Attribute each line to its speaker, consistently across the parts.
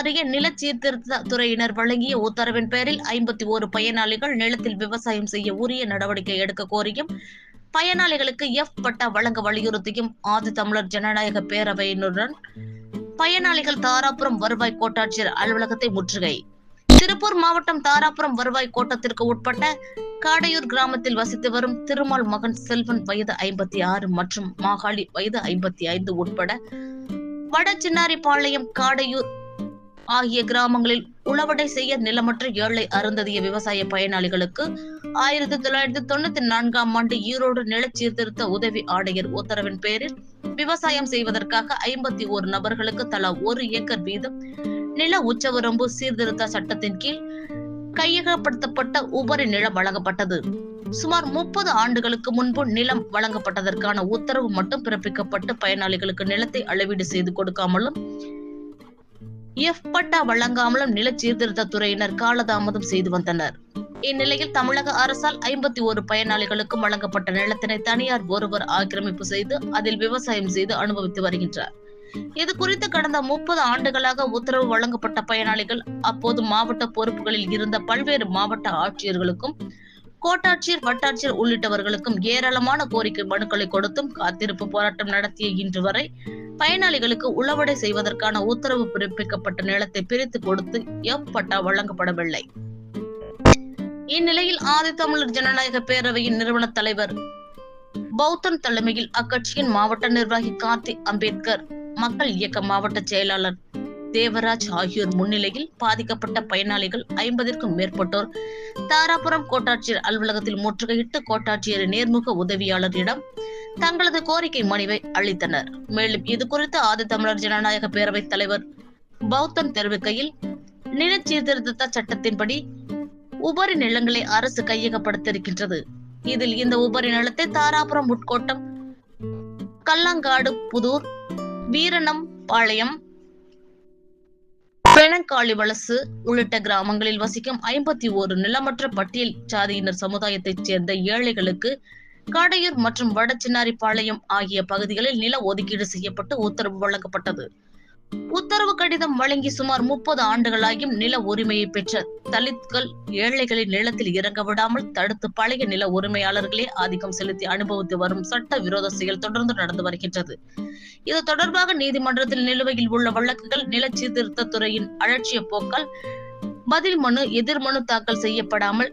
Speaker 1: அருகே நில சீர்திருத்த துறையினர் வழங்கிய உத்தரவின் பேரில் ஐம்பத்தி ஓரு பயனாளிகள் நிலத்தில் விவசாயம் செய்ய உரிய நடவடிக்கை எடுக்க கோரியும் பயனாளிகளுக்கு எஃப் பட்டா வழங்க வலியுறுத்தியும் ஆதி தமிழர் ஜனநாயக பேரவையினருடன் பயனாளிகள் தாராபுரம் வருவாய் கோட்டாட்சியர் அலுவலகத்தை முற்றுகை. திருப்பூர் மாவட்டம் தாராபுரம் வருவாய் கோட்டத்திற்கு உட்பட்ட காடையூர் கிராமத்தில் வசித்து வரும் திருமால் மகன் செல்வன் வயது ஐம்பத்தி ஆறு மற்றும் மாகாளி வயது ஐம்பத்தி ஐந்து உட்பட வட வடச்சின்னாரிபாளையம் காடையூர் ஆகிய கிராமங்களில் உழவடை செய்ய நிலமற்ற ஏழை அருந்ததிய விவசாய பயனாளிகளுக்கு ஆயிரத்தி தொள்ளாயிரத்தி தொண்ணூத்தி நான்காம் ஆண்டு ஈரோடு நில சீர்திருத்த உதவி ஆணையர் உத்தரவின் பேரில் விவசாயம் செய்வதற்காக ஐம்பத்தி ஓரு நபர்களுக்கு தலா ஒரு ஏக்கர் வீதம் நில உச்சவரம்பு சீர்திருத்த சட்டத்தின் கீழ் கையகப்படுத்தப்பட்ட உபரி நிலம் வழங்கப்பட்டது. சுமார் முப்பது ஆண்டுகளுக்கு முன்பு நிலம் வழங்கப்பட்டதற்கான உத்தரவு மட்டும் பிறப்பிக்கப்பட்டு பயனாளிகளுக்கு நிலத்தை அளவீடு செய்து கொடுக்காமலும் எஃப் பட்டா வழங்காமலும் நில சீர்திருத்த துறையினர் காலதாமதம் செய்து வந்தனர். இந்நிலையில் தமிழக அரசால் ஐம்பத்தி ஒரு பயனாளிகளுக்கும் வழங்கப்பட்ட நிலத்தினை தனியார் ஒருவர் ஆக்கிரமிப்பு செய்து அதில் விவசாயம் செய்து அனுபவித்து வருகின்றார். இது குறித்து கடந்த முப்பது ஆண்டுகளாக உத்தரவு வழங்கப்பட்ட பயனாளிகள் அப்போது மாவட்ட பொறுப்புகளில் இருந்த பல்வேறு மாவட்ட ஆட்சியர்களுக்கும் கோட்டாட்சியர் வட்டாட்சியர் உள்ளிட்டவர்களுக்கும் ஏராளமான கோரிக்கை மனுக்களை கொடுத்தும் காத்திருப்பு போராட்டம் நடத்திய இன்று வரை பயனாளிகளுக்கு உளவடை செய்வதற்கான உத்தரவு பிறப்பிக்கப்பட்ட நிலத்தை பிரித்து கொடுத்து எஃப் பட்டா வழங்கப்படவில்லை. இந்நிலையில் ஆதித்தமிழர் ஜனநாயக பேரவையின் நிறுவன தலைவர் பௌத்தன் தலைமையில் அக்கட்சியின் மாவட்ட நிர்வாகி கார்த்திக் அம்பேத்கர் மக்கள் இயக்க மாவட்ட செயலாளர் தேவராஜ் ஆகியோர் முன்னிலையில் பாதிக்கப்பட்ட பயனாளிகள் ஐம்பதிற்கும் மேற்பட்டோர் தாராபுரம் கோட்டாட்சியர் அலுவலகத்தில் முற்றுகையிட்டு கோட்டாட்சியர் நேர்முக உதவியாளரிடம் தங்களது கோரிக்கை மனுவை அளித்தனர். மேலும் இது குறித்து ஆதித்தமிழர் ஜனநாயக பேரவைத் தலைவர் பௌத்தன் தெரிவிக்கையில் நில சீர்திருத்த சட்டத்தின்படி உபரி நிலங்களை அரசு கையகப்படுத்திருக்கின்றது இதில் இந்த உபரி நிலத்தை தாராபுரம் உட்கோட்டம் கல்லங்காடு புதூர் வீரணம் பாளையம் பெணங்காளி வலசு உள்ளிட்ட கிராமங்களில் வசிக்கும் ஐம்பத்தி ஓரு நிலமற்ற பட்டியல் சாதியினர் சமுதாயத்தைச் சேர்ந்த ஏழைகளுக்கு காடையூர் மற்றும் வடச்சின்னாரிப்பாளையம் ஆகிய பகுதிகளில் நில ஒதுக்கீடு செய்யப்பட்டு உத்தரவு வழங்கப்பட்டது. உத்தரவு கடிதம் வழங்கி சுமார் முப்பது ஆண்டுகளாகியும் நில உரிமையை பெற்ற தலித்கள் ஏழைகளின் நிலத்தில் இறங்க விடாமல் தடுத்து பழைய நில உரிமையாளர்களே ஆதிக்கம் செலுத்தி அனுபவித்து வரும் சட்ட விரோத செயல் தொடர்ந்து நடந்து வருகின்றது. இது தொடர்பாக நீதிமன்றத்தில் நிலுவையில் உள்ள வழக்குகள் நில சீர்திருத்தத்துறையின் அலட்சிய போக்கால் பதில் மனு எதிர் மனு தாக்கல் செய்யப்படாமல்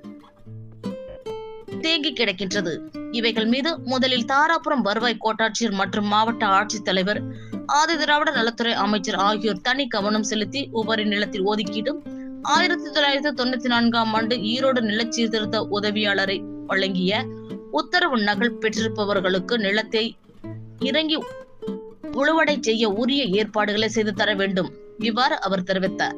Speaker 1: தேங்கி கிடக்கின்றது. இவைகள் மீது முதலில் தாராபுரம் வருவாய் கோட்டாட்சியர் மற்றும் மாவட்ட ஆட்சித்தலைவர் ஆதி திராவிட நலத்துறை அமைச்சர் ஆகியோர் தனி கவனம் செலுத்தி உபரி நிலத்தில் ஒதுக்கீடும் ஆயிரத்தி தொள்ளாயிரத்தி தொண்ணூத்தி நான்காம் ஆண்டு ஈரோடு நில சீர்திருத்த உதவியாளரை வழங்கிய உத்தரவு நகல் பெற்றிருப்பவர்களுக்கு நிலத்தை இறங்கி உழுவடை செய்ய உரிய ஏற்பாடுகளை செய்து தர வேண்டும். இவ்வாறு அவர் தெரிவித்தார்.